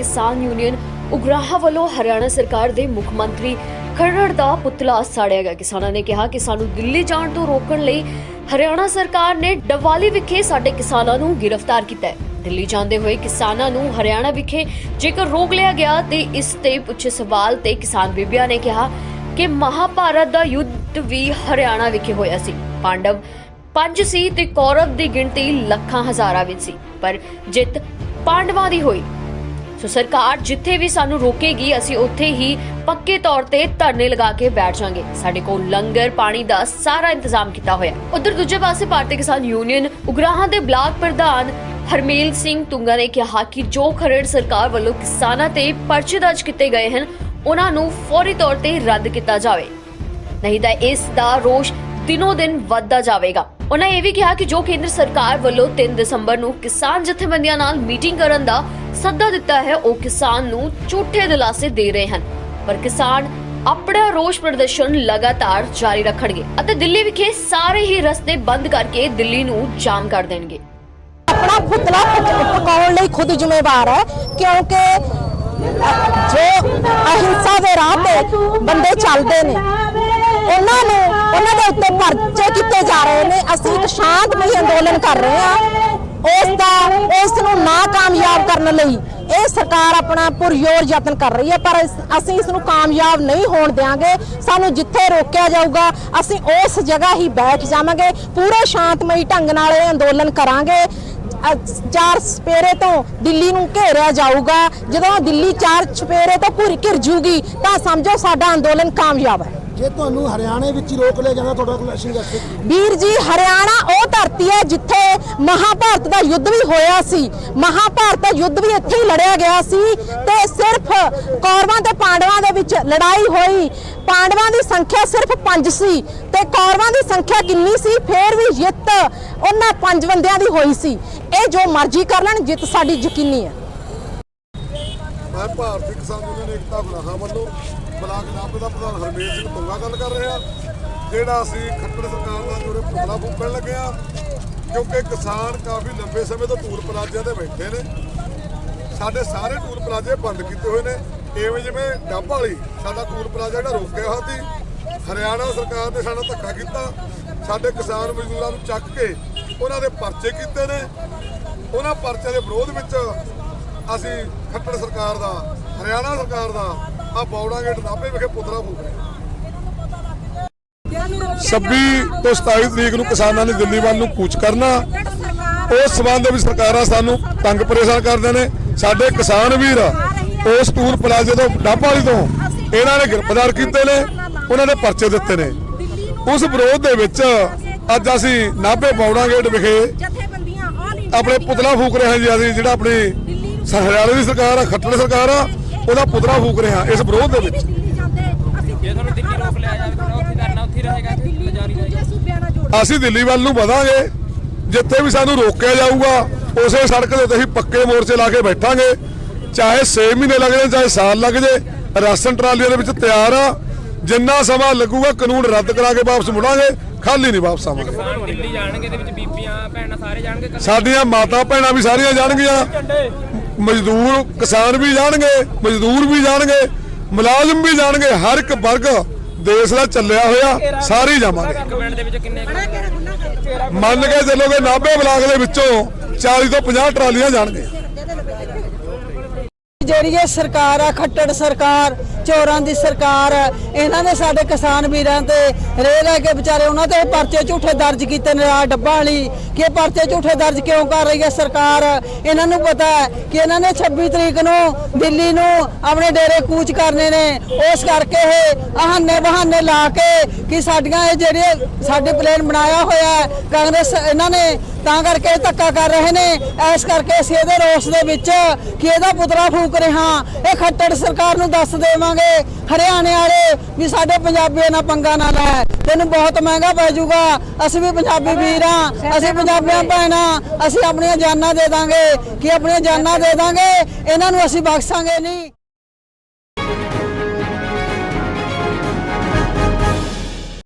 ਕਿਸਾਨ ਯੂਨੀਅਨ ਉਗਰਾਹਾ ਵੱਲੋਂ ਹਰਿਆਣਾ ਸਰਕਾਰ ਦੇ ਮੁੱਖ ਮੰਤਰੀ ਖਰੜ ਦਾ ਪੁਤਲਾ ਸਾੜਿਆ ਗਿਆ। ਕਿਸਾਨਾਂ ਨੇ ਕਿਹਾ ਕਿ ਸਾਨੂੰ ਦਿੱਲੀ ਜਾਣ ਤੋਂ ਰੋਕਣ ਲਈ ਹਰਿਆਣਾ ਸਰਕਾਰ ਨੇ ਡਵਾਲੀ ਵਿਖੇ ਸਾਡੇ ਕਿਸਾਨਾਂ ਨੂੰ ਗ੍ਰਿਫਤਾਰ ਕੀਤਾ ਹੈ। ਦਿੱਲੀ ਜਾਂਦੇ ਹੋਏ ਕਿਸਾਨਾਂ ਨੂੰ ਹਰਿਆਣਾ ਵਿਖੇ ਜੇਕਰ ਰੋਕ ਲਿਆ ਗਿਆ ਤੇ ਇਸ ਤੇ ਪੁੱਛੇ ਸਵਾਲ ਤੇ ਕਿਸਾਨ ਬੀਬੀਆਂ ਨੇ ਕਿਹਾ ਕਿ ਮਹਾਭਾਰਤ ਦਾ ਯੁੱਧ ਵੀ ਹਰਿਆਣਾ ਵਿਖੇ ਹੋਇਆ ਸੀ। ਪਾਂਡਵ ਪੰਜ ਸੀ ਤੇ ਕੌਰਵ ਦੀ ਗਿਣਤੀ ਲੱਖਾਂ ਹਜ਼ਾਰਾਂ ਵਿੱਚ ਸੀ, ਪਰ ਜਿੱਤ ਪਾਂਡਵਾਂ ਦੀ ਹੋਈ। ਸੋ ਸਰਕਾਰ ਜਿੱਥੇ ਵੀ ਸਾਨੂੰ ਰੋਕੇਗੀ, ਅਸੀਂ ਉੱਥੇ ਹੀ ਪੱਕੇ ਤੌਰ ਤੇ ਧਰਨੇ ਲਗਾ ਕੇ ਬੈਠ ਜਾਾਂਗੇ। ਸਾਡੇ ਕੋਲ ਲੰਗਰ, ਪਾਣੀ ਦਾ ਸਾਰਾ ਇੰਤਜ਼ਾਮ ਕੀਤਾ ਹੋਇਆ ਉਧਰ ਦੂਜੇ ਪਾਸੇ ਭਾਰਤੀ ਕਿਸਾਨ ਯੂਨੀਅਨ ਉਗਰਾਹਾਂ ਦੇ ਬਲਾਕ ਪ੍ਰਧਾਨ ਹਰਮੇਲ ਸਿੰਘ ਤੁੰਗਾ ਨੇ ਕਿਹਾ ਕਿ ਜੋ ਖਰੜ ਸਰਕਾਰ ਵੱਲੋਂ ਕਿਸਾਨਾਂ ਤੇ ਪਰਚੇ ਦਰਜ ਕੀਤੇ ਗਏ ਹਨ, ਉਹਨਾਂ ਨੂੰ ਫੌਰੀ ਤੌਰ ਤੇ ਰੱਦ ਕੀਤਾ ਜਾਵੇ। ਨਹੀਂ ਤਾਂ ਇਸ ਦਾ ਰੋਸ਼ ਦਿਨੋ ਦਿਨ ਵੱਧਦਾ ਜਾਵੇਗਾ। ਉਹਨਾਂ ਇਹ ਵੀ ਕਿਹਾ ਕਿ ਜੋ ਕੇਂਦਰ ਸਰਕਾਰ ਵੱਲੋਂ 3 ਦਸੰਬਰ ਨੂੰ ਕਿਸਾਨ ਜਥੇਬੰਦੀਆਂ ਨਾਲ ਮੀਟਿੰਗ ਕਰਨ ਦਾ ਸੱਦਾ ਦਿੱਤਾ ਹੈ ਉਹ ਕਿਸਾਨ ਨੂੰ ਝੂਠੇ ਦਿਲਾਸੇ ਦੇ ਰਹੇ ਹਨ। ਪਰ ਕਿਸਾਨ ਆਪਣਾ ਰੋਸ਼ ਪ੍ਰਦਰਸ਼ਨ ਲਗਾਤਾਰ ਜਾਰੀ ਰੱਖਣਗੇ ਅਤੇ ਦਿੱਲੀ ਵਿਖੇ ਸਾਰੇ ਹੀ ਰਸਤੇ ਬੰਦ ਕਰਕੇ ਦਿੱਲੀ ਨੂੰ ਜਾਮ ਕਰ ਦੇਣਗੇ। ਆਪਣਾ ਪੁਤਲਾ ਪਕਾਉਣ ਲਈ ਖੁਦ ਜ਼ਿੰਮੇਵਾਰ ਹੈ, ਕਿਉਂਕਿ ਜੋ ਅਹਿੰਸਾ ਦੇ ਰਾਹ ਤੇ ਬੰਦੇ ਚੱਲਦੇ ਨੇ, ਉਹਨਾਂ ਨੂੰ, ਉਹਨਾਂ ਦੇ ਉੱਤੇ ਪਰਚੇ ਕੀਤੇ ਜਾ ਰਹੇ ਨੇ। ਅਸੀਂ ਇੱਕ ਸ਼ਾਂਤਮਈ ਅੰਦੋਲਨ ਕਰ ਰਹੇ ਹਾਂ। ਉਸ ਦਾ, ਉਸ ਨੂੰ ਨਾਕਾਮਯਾਬ ਕਰਨ ਲਈ। ਇਹ ਸਰਕਾਰ ਆਪਣਾ ਪੁਰਯੋਰ ਯਤਨ ਕਰ ਰਹੀ ਹੈ, ਪਰ ਅਸੀਂ ਇਸ ਨੂੰ ਕਾਮਯਾਬ ਨਹੀਂ ਹੋਣ ਦੇਵਾਂਗੇ ਸਾਨੂੰ ਜਿੱਥੇ ਰੋਕਿਆ ਜਾਊਗਾ, ਅਸੀਂ ਉਸ ਜਗ੍ਹਾ ਹੀ ਬੈਠ ਜਾਵਾਂਗੇ। ਪੂਰੇ ਸ਼ਾਂਤਮਈ ਢੰਗ ਨਾਲ ਇਹ ਅੰਦੋਲਨ ਕਰਾਂਗੇ। ਚਾਰ ਸਪੇਰੇ ਤੋਂ ਦਿੱਲੀ ਨੂੰ ਘੇਰਿਆ ਜਾਊਗਾ। ਜਦੋਂ ਦਿੱਲੀ ਚਾਰ ਸਪੇਰੇ ਤੋਂ ਘੁਰ ਘਿਰ ਜੂਗੀ, ਤਾਂ ਸਮਝੋ ਸਾਡਾ ਅੰਦੋਲਨ ਕਾਮਯਾਬ ਹੈ। ਜੇ ਤੁਹਾਨੂੰ ਹਰਿਆਣੇ ਵਿੱਚ ਹੀ ਰੋਕ ਲਿਆ ਜਾਂਦਾ, ਤੁਹਾਡਾ ਕੋਈ ਸੰਘਰਸ਼ ਵੀਰ ਜੀ, ਹਰਿਆਣਾ ਉਹ ਧਰਤੀ ਹੈ ਜਿੱਥੇ ਮਹਾਭਾਰਤ ਦਾ ਯੁੱਧ ਵੀ ਹੋਇਆ ਸੀ। ਮਹਾਭਾਰਤ ਦਾ ਯੁੱਧ ਵੀ ਇੱਥੇ ਹੀ ਲੜਿਆ ਗਿਆ ਸੀ ਤੇ ਸਿਰਫ ਕੌਰਵਾਂ ਤੇ ਪਾਂਡਵਾਂ ਦੇ ਵਿੱਚ ਲੜਾਈ ਹੋਈ। ਪਾਂਡਵਾਂ ਦੀ ਸੰਖਿਆ ਸਿਰਫ 5 ਸੀ ਤੇ ਕੌਰਵਾਂ ਦੀ ਸੰਖਿਆ ਕਿੰਨੀ ਸੀ, ਫੇਰ ਵੀ ਜਿੱਤ ਉਹਨਾਂ ਪੰਜ ਬੰਦਿਆਂ ਦੀ ਹੋਈ ਸੀ। ਇਹ ਜੋ ਮਰਜ਼ੀ ਕਰ ਲੈਣ, ਜਿੱਤ ਸਾਡੀ ਯਕੀਨੀ ਹੈ। ਮੈਂ ਭਾਰਤੀ ਕਿਸਾਨ ਯੂਨੀਅਨ ਏਕਤਾ ਗੁਨਾਹਾਂ ਵੱਲੋਂ ਬਲਾਕ ਨਾਭੇ ਦਾ ਪ੍ਰਧਾਨ ਹਰਮੀਤ ਸਿੰਘ ਤੁੰਗਾ ਗੱਲ ਕਰ ਰਿਹਾ। ਜਿਹੜਾ ਅਸੀਂ ਖੱਟੜ ਸਰਕਾਰ ਦਾ ਜੋਰੇ ਪੁਤਲਾ ਫੂਕਣ ਲੱਗੇ ਆ ਕਿਉਂਕਿ ਕਿਸਾਨ ਕਾਫੀ ਲੰਬੇ ਸਮੇਂ ਤੋਂ ਟੂਰ ਪਲਾਜ਼ਿਆਂ ਤੇ ਬੈਠੇ ਨੇ। ਸਾਡੇ ਸਾਰੇ ਟੂਰ ਪਲਾਜ਼ੇ ਬੰਦ ਕੀਤੇ ਹੋਏ ਨੇ। ਇਵੇਂ ਜਿਵੇਂ ਡੱਬ ਵਾਲੀ ਸਾਡਾ ਟੂਰ ਪਲਾਜ਼ਾ ਜਿਹੜਾ ਰੋਕਿਆ ਹੋਇਆ ਸੀ, ਹਰਿਆਣਾ ਸਰਕਾਰ ਨੇ ਸਾਡਾ ਧੱਕਾ ਕੀਤਾ। ਸਾਡੇ ਕਿਸਾਨ ਮਜ਼ਦੂਰਾਂ ਨੂੰ ਚੱਕ ਕੇ ਉਹਨਾਂ ਦੇ ਪਰਚੇ ਕੀਤੇ ਨੇ। ਉਹਨਾਂ ਪਰਚਿਆਂ ਦੇ ਵਿਰੋਧ ਵਿੱਚ ਅਸੀਂ ਖੱਟੜ ਸਰਕਾਰ ਦਾ ਹਰਿਆਣਾ ਸਰਕਾਰ ਦਾ ਆ ਬੌੜਾ ਗੇਟ ਨਾਭੇ ਵਿਖੇ ਪੁਤਲਾ ਫੂਕ ਰਹੇ। ਹਾਂ 26 ਤੋਂ 27 ਤਰੀਕ ਨੂੰ ਕਿਸਾਨਾਂ ਨੇ ਦਿੱਲੀ ਵੱਲ ਨੂੰ ਕੂਚ ਕਰਨਾ। ਉਸ ਸਬੰਧ ਵਿੱਚ ਸਰਕਾਰਾਂ ਸਾਨੂੰ ਤੰਗ ਪਰੇਸ਼ਾਨ ਕਰਦੇ ਨੇ। ਸਾਡੇ ਕਿਸਾਨ ਵੀਰ ਉਸ ਟੂਰ ਪਲਾਜ਼ੇ ਤੋਂ ਡੱਬ ਵਾਲੀ ਤੋਂ ਇਹਨਾਂ ਨੇ ਗ੍ਰਿਫਤਾਰ ਕੀਤੇ ਨੇ ਉਹਨਾਂ ਨੇ ਪਰਚੇ ਦਿੱਤੇ ਨੇ। ਉਸ ਵਿਰੋਧ ਦੇ ਵਿੱਚ ਅੱਜ ਅਸੀਂ ਨਾਭੇ ਬੌੜਾ ਗੇਟ ਵਿਖੇ ਜਥੇਬੰਦੀਆਂ ਆਲ ਇੰਡੀਆ ਆਪਣੇ ਪੁਤਲਾ ਫੂਕ ਰਹੇ ਹਾਂ ਜੀ ਅਸੀਂ ਜਿਹੜਾ ਆਪਣੀ ਹਰਿਆਣੇ ਦੀ ਸਰਕਾਰ ਆ ਖੱਟੜ ਸਰਕਾਰ ਆ ਉਹਦਾ ਪੁਤਲਾ ਫੂਕ ਰਹੇ ਇਸ ਵਿਰੋਧ ਦੇ ਵਿੱਚ। ਦਿੱਲੀ ਜਾਂਦੇ ਅਸੀਂ ਜੇ ਤੁਹਾਨੂੰ ਦਿੱਲੀ ਰੋਕ ਲਿਆ ਜਾਵੇ ਤਾਂ ਉੱਥੇ ਕਰਨਾ ਉੱਥੇ ਹੀ ਰਹੇਗਾ ਦਿੱਲੀ ਜਾਰੀ ਨੂੰ ਰਹੇਗਾ। ਦੂਜੇ ਸੂਬਿਆਂ ਨਾਲ ਜੋੜ। ਅਸੀਂ ਦਿੱਲੀ ਵੱਲ ਨੂੰ ਵਧਾਂਗੇ ਜਿੱਥੇ ਵੀ ਸਾਨੂੰ ਰੋਕਿਆ ਜਾਊਗਾ ਉਸੇ ਸੜਕ ਦੇ ਉੱਤੇ ਅਸੀਂ ਪੱਕੇ ਮੋਰਚੇ ਲਾ ਕੇ ਬੈਠਾਂਗੇ। ਚਾਹੇ 6 ਮਹੀਨੇ ਲੱਗ ਜਾਣ ਚਾਹੇ ਸਾਲ ਲੱਗ ਜੇ ਰਾਸ਼ਨ ਟਰਾਲੀਆਂ ਦੇ ਵਿੱਚ ਤਿਆਰ ਆ। ਜਿੰਨਾ ਸਮਾਂ ਲੱਗੂਗਾ ਕਾਨੂੰਨ ਰੱਦ ਕਰਾ ਕੇ ਵਾਪਸ ਮੁੜਾਂਗੇ ਖਾਲੀ ਨਹੀਂ ਵਾਪਸ ਆਵਾਂਗੇ। ਕਿਸਾਨ ਦਿੱਲੀ ਜਾਣਗੇ ਦੇ ਵਿੱਚ ਬੀਬੀਆਂ ਭੈਣਾਂ ਸਾਰੇ ਜਾਣਗੇ ਸਾਡੀਆਂ ਮਾਤਾ ਭੈਣਾਂ ਵੀ ਸਾਰੀਆਂ ਜਾਣਗੀਆਂ। ਮਜ਼ਦੂਰ ਕਿਸਾਨ ਵੀ ਜਾਣਗੇ ਮਜ਼ਦੂਰ ਵੀ ਜਾਣਗੇ ਮੁਲਾਜ਼ਮ ਵੀ ਜਾਣਗੇ ਹਰ ਇੱਕ ਵਰਗ ਦੇਸ਼ ਦਾ ਚੱਲਿਆ ਹੋਇਆ ਸਾਰੇ ਜਾਵਾਂਗੇ। ਇੱਕ ਮਿੰਟ ਦੇ ਵਿੱਚ ਕਿੰਨੇ ਮੰਨ ਕੇ ਚੱਲੋਗੇ ਨਾਭੇ ਬਲਾਕ ਦੇ ਵਿੱਚੋਂ 40 ਤੋਂ 50 ਟਰਾਲੀਆਂ ਜਾਣਗੇ ਜਿਹੜੀ ਇਹ ਸਰਕਾਰ ਆ ਖੱਟੜ ਸਰਕਾਰ ਚੋਰਾਂ ਦੀ ਸਰਕਾਰ ਇਹਨਾਂ ਨੇ ਸਾਡੇ ਕਿਸਾਨ ਵੀਰਾਂ ਤੇ ਰੇ ਲੈ ਕੇ ਵਿਚਾਰੇ ਉਹਨਾਂ ਤੇ ਪਰਚੇ ਝੂਠੇ ਦਰਜ ਕੀਤੇ ਨੇ ਆ ਡੱਬਾ ਵਾਲੀ ਕਿ ਪਰਚੇ ਝੂਠੇ ਦਰਜ ਕਿਉਂ ਕਰ ਰਹੀ ਹੈ ਸਰਕਾਰ? ਇਹਨਾਂ ਨੂੰ ਪਤਾ ਹੈ ਕਿ ਇਹਨਾਂ ਨੇ 26 ਤਰੀਕ ਨੂੰ ਦਿੱਲੀ ਨੂੰ ਆਪਣੇ ਡੇਰੇ ਕੂਚ ਕਰਨੇ ਨੇ। ਉਸ ਕਰਕੇ ਇਹ ਆਹਨੇ ਬਹਾਨੇ ਲਾ ਕੇ ਕਿ ਸਾਡੀਆਂ ਇਹ ਜਿਹੜੇ ਸਾਡੇ ਪਲਾਨ ਬਣਾਇਆ ਹੋਇਆ ਹੈ, ਕਾਂਗਰਸ ਇਹਨਾਂ ਨੇ ਤਾਂ ਕਰਕੇ ਇਹ ਧੱਕਾ ਕਰ ਰਹੇ ਨੇ। ਇਸ ਕਰਕੇ ਅਸੀਂ ਇਹਦੇ ਰੋਸ ਦੇ ਵਿੱਚ ਕਿ ਇਹਦਾ ਪੁਤਲਾ ਫੂਕ ਰਿਹਾ। ਇਹ ਖੱਟੜ ਸਰਕਾਰ ਨੂੰ ਦੱਸ ਦੇਵਾਂ। ਦੇਵਾਂਗੇ ਹਰਿਆਣੇ ਵਾਲੇ ਵੀ ਸਾਡੇ ਪੰਜਾਬੀਆਂ ਨਾਲ ਪੰਗਾ ਨਾ ਲੈ। ਤੈਨੂੰ ਬਹੁਤ ਮਹਿੰਗਾ ਪੈ ਜਾਊਗਾ। ਅਸੀਂ ਵੀ ਪੰਜਾਬੀ ਵੀਰ ਹਾਂ। ਅਸੀਂ ਪੰਜਾਬੀਆਂ ਭੈਣਾਂ। ਅਸੀਂ ਆਪਣੀਆਂ ਜਾਨਾਂ ਦੇ ਦਾਂਗੇ। ਕਿ ਆਪਣੀਆਂ ਜਾਨਾਂ ਦੇ ਦਾਂਗੇ। ਇਹਨਾਂ ਨੂੰ ਅਸੀਂ ਬਖਸ਼ਾਂਗੇ ਨਹੀਂ।